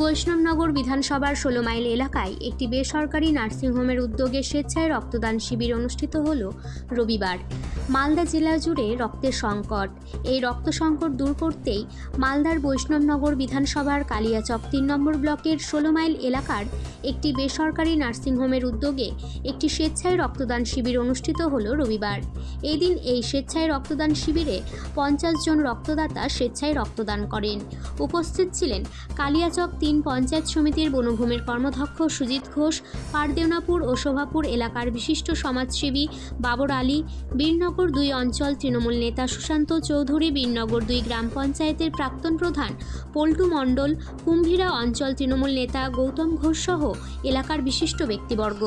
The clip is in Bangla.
বৈষ্ণবনগর বিধানসভার ষোলো মাইল এলাকায় একটি বেসরকারি নার্সিংহোমের উদ্যোগে স্বেচ্ছায় রক্তদান শিবির অনুষ্ঠিত হল রবিবার। মালদা জেলা জুড়ে রক্তের সংকট। এই রক্ত সংকট দূর করতেই মালদার বৈষ্ণবনগর বিধানসভার কালিয়াচক তিন নম্বর ব্লকের ষোলো মাইল এলাকার একটি বেসরকারি নার্সিংহোমের উদ্যোগে একটি স্বেচ্ছায় রক্তদান শিবির অনুষ্ঠিত হল রবিবার। এদিন এই স্বেচ্ছায় রক্তদান শিবিরে পঞ্চাশ জন রক্তদাতা স্বেচ্ছায় রক্তদান করেন। উপস্থিত ছিলেন কালিয়াচক তিন পঞ্চায়েত সমিতির বনভূমির কর্মধ্যক্ষ সুজিত ঘোষ, পারদেওনাপুর ও শোভাপুর এলাকার বিশিষ্ট সমাজসেবী বাবর আলী বীরনগর দুই অঞ্চল তৃণমূল নেতা সুশান্ত চৌধুরী, বীরনগর দুই গ্রাম পঞ্চায়েতের প্রাক্তন প্রধান পল্টু মণ্ডল, কুম্ভীরা অঞ্চল তৃণমূল নেতা গৌতম ঘোষ সহ এলাকার বিশিষ্ট ব্যক্তিবর্গ।